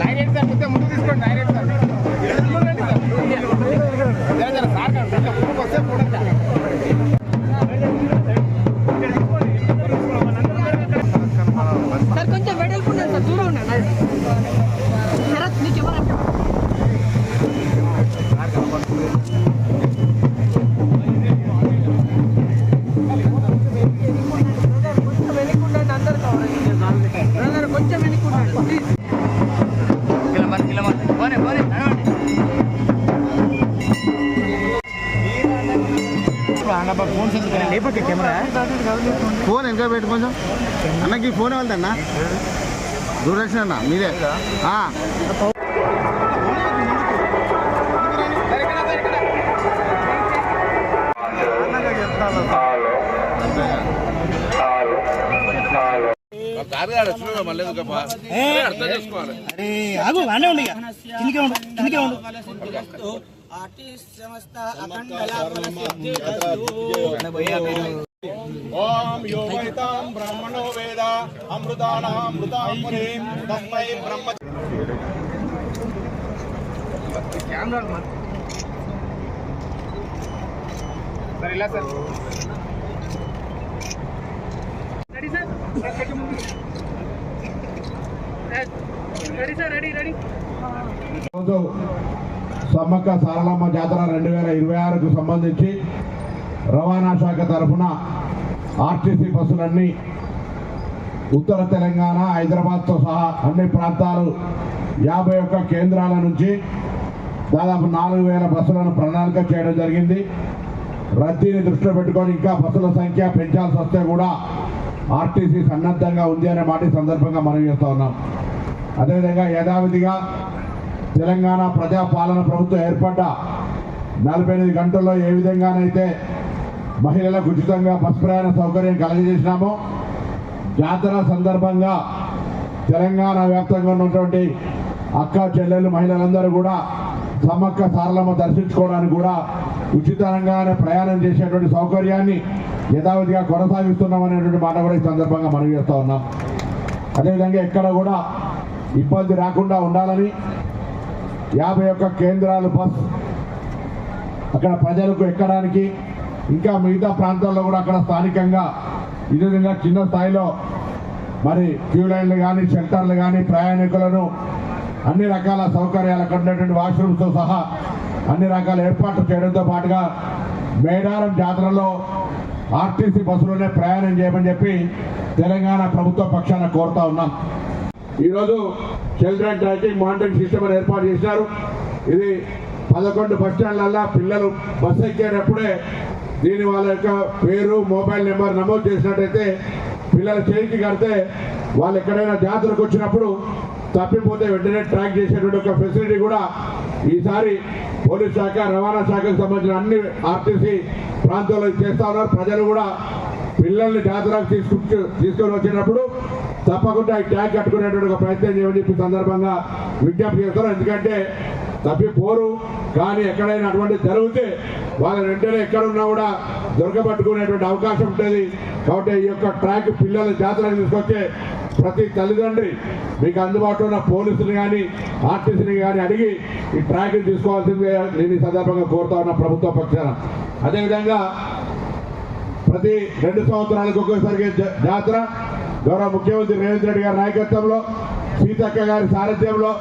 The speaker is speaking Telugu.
డైరెక్ట్ సార్ ముందు తీసుకోండి డైరెక్ట్ సార్ ఫోన్ వెనక పెట్టు కొంచెం అన్నకి ఫోన్ వెళ్తాన్నా దూరదర్శన్ అన్న మీరే ఆ. ఆగు అనే ఉండి ఇక. కిందికే ఉండు కిందికే ఉండు ओम यो वेताम ब्राह्मणो वेदा अमृतानाम मृताम पुरीम तस्मै ब्रह्म कैमरा मत सर इला sir ready sir ready sir ready ready Sammakka Saralamma Jatara రెండు వేల ఇరవై ఆరుకు సంబంధించి రవాణా శాఖ తరఫున ఆర్టీసీ బస్సులన్నీ ఉత్తర తెలంగాణ హైదరాబాద్తో సహా అన్ని ప్రాంతాలు యాభై ఒక్క కేంద్రాల నుంచి దాదాపు నాలుగు వేల బస్సులను ప్రణాళిక చేయడం జరిగింది. రద్దీని దృష్టిలో పెట్టుకొని ఇంకా బస్సుల సంఖ్య పెంచాల్సి వస్తే కూడా ఆర్టీసీ సన్నద్ధంగా ఉంది అనే మాట సందర్భంగా మనం చేస్తూ ఉన్నాం. అదేవిధంగా యథావిధిగా తెలంగాణ ప్రజాపాలన ప్రభుత్వం ఏర్పడ్డ నలభై ఎనిమిది గంటల్లో ఏ విధంగానైతే మహిళలకు ఉచితంగా బస్ ప్రయాణ సౌకర్యం కలగజేసినామో జాతర సందర్భంగా తెలంగాణ వ్యాప్తంగా ఉన్నటువంటి అక్క చెల్లెలు మహిళలందరూ కూడా సమ్మక్క సారలమ్మ దర్శించుకోవడానికి కూడా ఉచితంగానే ప్రయాణం చేసేటువంటి సౌకర్యాన్ని యథావిధిగా కొనసాగిస్తున్నాం అనేటువంటి మాట కూడా ఈ సందర్భంగా మనం చేస్తూ ఉన్నాం. అదేవిధంగా ఎక్కడ కూడా ఇబ్బంది రాకుండా ఉండాలని యాభై ఒక్క కేంద్రాలు బస్ అక్కడ ప్రజలకు ఎక్కడానికి ఇంకా మిగతా ప్రాంతాల్లో కూడా అక్కడ స్థానికంగా ఈ విధంగా చిన్న స్థాయిలో మరి క్యూ లైన్లు కానీ షెల్టర్లు కానీ ప్రయాణికులను అన్ని రకాల సౌకర్యాలు అక్కడ ఉన్నటువంటి వాష్రూమ్స్తో సహా అన్ని రకాల ఏర్పాట్లు చేయడంతో పాటుగా మేడారం జాతరలో ఆర్టీసీ బస్సులోనే ప్రయాణం చేయమని చెప్పి తెలంగాణ ప్రభుత్వ పక్షాన కోరుతా ఉన్నాం. ఈరోజు చిల్డ్రన్ ట్రాకింగ్ మానిటరింగ్ సిస్టమ్ అని ఏర్పాటు చేశారు ఇది పదకొండు బస్ స్టాండ్లల్లో పిల్లలు బస్సు ఎక్కేటప్పుడే దీని వాళ్ళ యొక్క పేరు మొబైల్ నెంబర్ నమోదు చేసినట్టయితే పిల్లల చేతికి కడితే వాళ్ళు ఎక్కడైనా జాతరకు వచ్చినప్పుడు తప్పిపోతే వెంటనే ట్రాక్ చేసేటువంటి ఒక ఫెసిలిటీ కూడా ఈసారి పోలీస్ శాఖ రవాణా శాఖకు సంబంధించిన అన్ని ఆర్టీసీ ప్రాంతాల్లో చేస్తా ఉన్నారు. ప్రజలు కూడా పిల్లల్ని జాతరకు తీసుకు తీసుకొని వచ్చేటప్పుడు తప్పకుండా ఈ ట్యాగ్ కట్టుకునేటువంటి ఒక ప్రయత్నం చేయమని చెప్పి సందర్భంగా విజ్ఞప్తి చేస్తారు. ఎందుకంటే తప్పిపోరు కానీ ఎక్కడైనా అటువంటి జరిగితే వాళ్ళ వెంటనే ఎక్కడున్నా కూడా దొరకబట్టుకునేటువంటి అవకాశం ఉంటుంది. కాబట్టి ఈ యొక్క ట్రాక్ పిల్లల జాతరకు తీసుకొచ్చే ప్రతి తల్లిదండ్రి మీకు అందుబాటులో ఉన్న పోలీసులు కానీ ఆర్టీసీని కానీ అడిగి ఈ ట్రాక్ తీసుకోవాల్సిందే నేను ఈ సందర్భంగా కోరుతా ఉన్న ప్రభుత్వ పక్షాన. అదేవిధంగా ప్రతి రెండు సంవత్సరాలకు ఒక్కోసారి జాతర గౌరవ ముఖ్యమంత్రి రేవంత్ రెడ్డి గారి నాయకత్వంలో సీతక్క గారి సారథ్యంలో